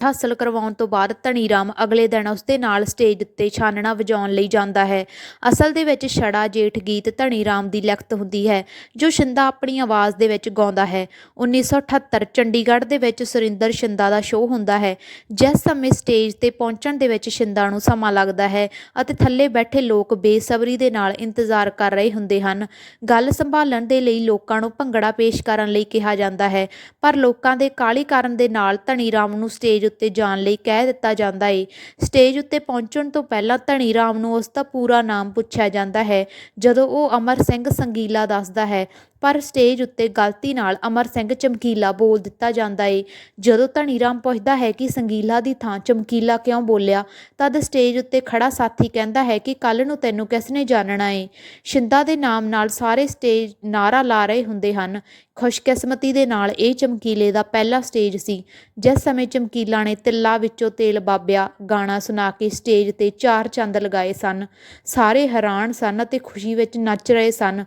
ਹਾਸਲ ਕਰਵਾਉਣ ਤੋਂ ਬਾਅਦ ਧਨੀ ਰਾਮ ਅਗਲੇ ਦਿਨ ਉਸਦੇ ਨਾਲ ਸਟੇਜ ਉੱਤੇ ਛਾਨਣਾ ਵਜਾਉਣ ਲਈ ਜਾਂਦਾ ਹੈ। ਅਸਲ ਦੇ ਵਿੱਚ ਛੜਾ ਜੇਠ ਗੀਤ ਧਨੀ ਰਾਮ ਦੀ ਲਿਖਤ ਹੁੰਦੀ ਹੈ, ਜੋ ਸ਼ਿੰਦਾ ਆਪਣੀ ਆਵਾਜ਼ ਦੇ ਵਿੱਚ ਗਾਉਂਦਾ ਹੈ। 1978 ਚੰਡੀਗੜ੍ਹ ਦੇ ਵਿੱਚ ਸੁਰਿੰਦਰ ਸ਼ਿੰਦਾ ਦਾ ਸ਼ੋਅ ਹੁੰਦਾ ਹੈ, ਜਿਸ ਸਮੇਂ ਸਟੇਜ ਤੇ ਪਹੁੰਚਣ ਦੇ ਵਿੱਚ ਸ਼ਿੰਦਾ ਨੂੰ ਸਮਾਂ ਲੱਗਦਾ ਹੈ ਅਤੇ ਥੱਲੇ ਬੈਠੇ ਲੋਕ ਬੇਸਬਰੀ ਦੇ ਨਾਲ ਇੰਤਜ਼ਾਰ ਕਰ ਰਹੇ ਹੁੰਦੇ ਹਨ। ਗੱਲ ਸੰਭਾਲਣ ਦੇ ਲਈ ਲੋਕਾਂ ਨੂੰ ਭੰਗੜਾ ਪੇਸ਼ ਕਰਨ ਲਈ ਕਿਹਾ ਜਾਂਦਾ ਹੈ, ਪਰ ਲੋਕਾਂ ਦੇ ਕਾਹਲੀ ਕਰਨ ਦੇ ਨਾਲ ਧਨੀ ਰਾਮ ਨੂੰ ਸਟੇਜ ਉੱਤੇ ਜਾਣ ਲਈ ਕਹਿ ਦਿੱਤਾ ਜਾਂਦਾ ਏ। ਸਟੇਜ ਉੱਤੇ ਪਹੁੰਚਣ ਤੋਂ ਪਹਿਲਾਂ ਧਨੀ ਰਾਮ ਨੂੰ ਉਸ ਦਾ ਪੂਰਾ ਨਾਮ ਪੁੱਛਿਆ ਜਾਂਦਾ ਹੈ, ਜਦੋਂ ਉਹ ਅਮਰ ਸਿੰਘ ਸੰਗੀਲਾ ਦੱਸਦਾ ਹੈ। ਪਰ ਸਟੇਜ ਉੱਤੇ ਗਲਤੀ ਨਾਲ ਅਮਰ ਸਿੰਘ ਚਮਕੀਲਾ ਬੋਲ ਦਿੱਤਾ ਜਾਂਦਾ ਏ। ਜਦੋਂ ਧਨੀ ਰਾਮ ਪੁੱਛਦਾ ਹੈ ਕਿ ਸੰਗੀਲਾ ਦੀ ਥਾਂ ਚਮਕੀਲਾ ਕਿਉਂ ਬੋਲਿਆ, ਤਦ ਸਟੇਜ ਉੱਤੇ ਖੜਾ ਸਾਥੀ ਕਹਿੰਦਾ ਹੈ ਕਿ ਕੱਲ ਨੂੰ ਤੈਨੂੰ ਕਿਸ ਨੇ ਜਾਣਨਾ ਏ? ਸ਼ਿੰਦਾ ਦੇ ਨਾਮ ਨਾਲ ਸਾਰੇ ਸਟੇਜ ਨਾਰਾ ਲਾ ਰਹੇ ਹੁੰਦੇ ਹਨ। ਖੁਸ਼ਕਿਸਮਤੀ ਦੇ ਨਾਲ ਇਹ ਚਮਕੀਲੇ ਦਾ ਪਹਿਲਾ ਸਟੇਜ ਸੀ। ਜਿਸ ਸਮੇਂ ਚਮਕੀਲਾ ਨੇ ਤਿੱਲਾ ਵਿੱਚੋਂ ਤੇਲ ਬਾਬਿਆ, ਗਾਣਾ ਸੁਣਾ ਕੇ ਸਟੇਜ ਤੇ ਚਾਰ ਚੰਦ ਲਗਾਏ ਸਨ। ਸਾਰੇ ਹੈਰਾਨ ਸਨ ਅਤੇ ਖੁਸ਼ੀ ਵਿੱਚ ਨੱਚ ਰਹੇ ਸਨ।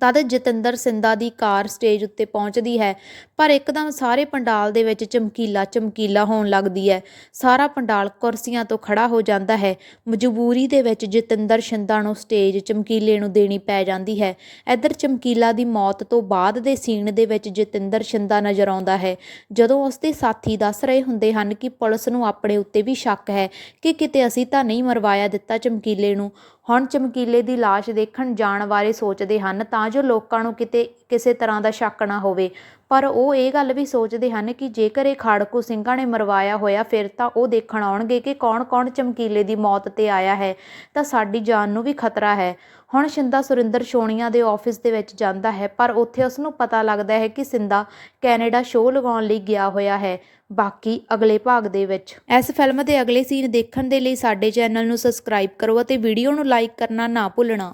ਤਦ ਜਤਿੰਦਰ ਸਿੰਧਾ ਦੀ ਕਾਰ ਸਟੇਜ ਉੱਤੇ ਪਹੁੰਚਦੀ ਹੈ, ਪਰ ਇੱਕਦਮ ਸਾਰੇ ਪੰਡਾਲ ਦੇ ਵਿੱਚ ਚਮਕੀਲਾ ਚਮਕੀਲਾ ਹੋਣ ਲੱਗਦੀ ਹੈ। ਸਾਰਾ ਪੰਡਾਲ ਕੁਰਸੀਆਂ ਤੋਂ ਖੜਾ ਹੋ ਜਾਂਦਾ ਹੈ। ਮਜਬੂਰੀ ਦੇ ਵਿੱਚ ਜਤਿੰਦਰ ਸਿੰਧਾ ਨੂੰ ਸਟੇਜ ਚਮਕੀਲੇ ਨੂੰ ਦੇਣੀ ਪੈ ਜਾਂਦੀ ਹੈ। ਇੱਧਰ ਚਮਕੀਲਾ ਦੀ ਮੌਤ ਤੋਂ ਬਾਅਦ ਦੇ ਸੀਨ ਦੇ ਵਿੱਚ ਜਤਿੰਦਰ ਸਿੰਧਾ ਨਜ਼ਰ ਆਉਂਦਾ ਹੈ। ਜਦੋਂ ਉਸ ਦੇ ਸਾਥੀ ਦੱਸ ਰਹੇ ਹੁੰਦੇ ਹਨ ਕਿ ਪੁਲਿਸ ਨੂੰ ਆਪਣੇ ਉੱਤੇ ਵੀ ਸ਼ੱਕ ਹੈ ਕਿ ਕਿਤੇ ਅਸੀਂ ਤਾਂ ਨਹੀਂ ਮਰਵਾਇਆ ਦਿੱਤਾ ਚਮਕੀਲੇ ਨੂੰ ਹੁਣ ਚਮਕੀਲੇ ਦੀ ਲਾਸ਼ ਦੇਖਣ ਜਾਣ ਬਾਰੇ ਸੋਚਦੇ ਹਨ ਤਾਂ ਜੋ ਲੋਕਾਂ ਨੂੰ ਕਿਤੇ, ਕਿਸੇ ਤਰ੍ਹਾਂ ਦਾ ਸ਼ੱਕ ਨਾ ਹੋਵੇ। ਪਰ ਉਹ ਇਹ ਗੱਲ ਵੀ ਸੋਚਦੇ ਹਨ ਕਿ ਜੇਕਰ ਇਹ ਖਾੜਕੂ ਸਿੰਘਾਂ ਨੇ ਮਰਵਾਇਆ ਹੋਇਆ, ਫਿਰ ਤਾਂ ਉਹ ਦੇਖਣ ਆਉਣਗੇ ਕਿ ਕੌਣ-ਕੌਣ ਚਮਕੀਲੇ ਦੀ ਮੌਤ ਤੇ ਆਇਆ ਹੈ। ਤਾਂ ਸਾਡੀ ਜਾਨ ਨੂੰ ਵੀ ਖਤਰਾ ਹੈ। ਹੁਣ ਸ਼ਿੰਦਾ ਸੁਰਿੰਦਰ ਸ਼ੋਣੀਆ ਦੇ ਆਫਿਸ ਦੇ ਵਿੱਚ ਜਾਂਦਾ ਹੈ, ਪਰ ਉੱਥੇ ਉਸ ਨੂੰ ਪਤਾ ਲੱਗਦਾ ਹੈ ਕਿ ਸਿੰਦਾ ਕੈਨੇਡਾ ਸ਼ੋਅ ਲਗਾਉਣ ਲਈ ਗਿਆ ਹੋਇਆ ਹੈ। ਬਾਕੀ ਅਗਲੇ ਭਾਗ ਦੇ ਵਿੱਚ। ਇਸ ਫਿਲਮ ਦੇ ਅਗਲੇ ਸੀਨ ਦੇਖਣ ਦੇ ਲਈ ਸਾਡੇ ਚੈਨਲ ਨੂੰ ਸਬਸਕ੍ਰਾਈਬ ਕਰੋ ਅਤੇ ਵੀਡੀਓ ਨੂੰ ਲਾਈਕ ਕਰਨਾ ਨਾ ਭੁੱਲਣਾ।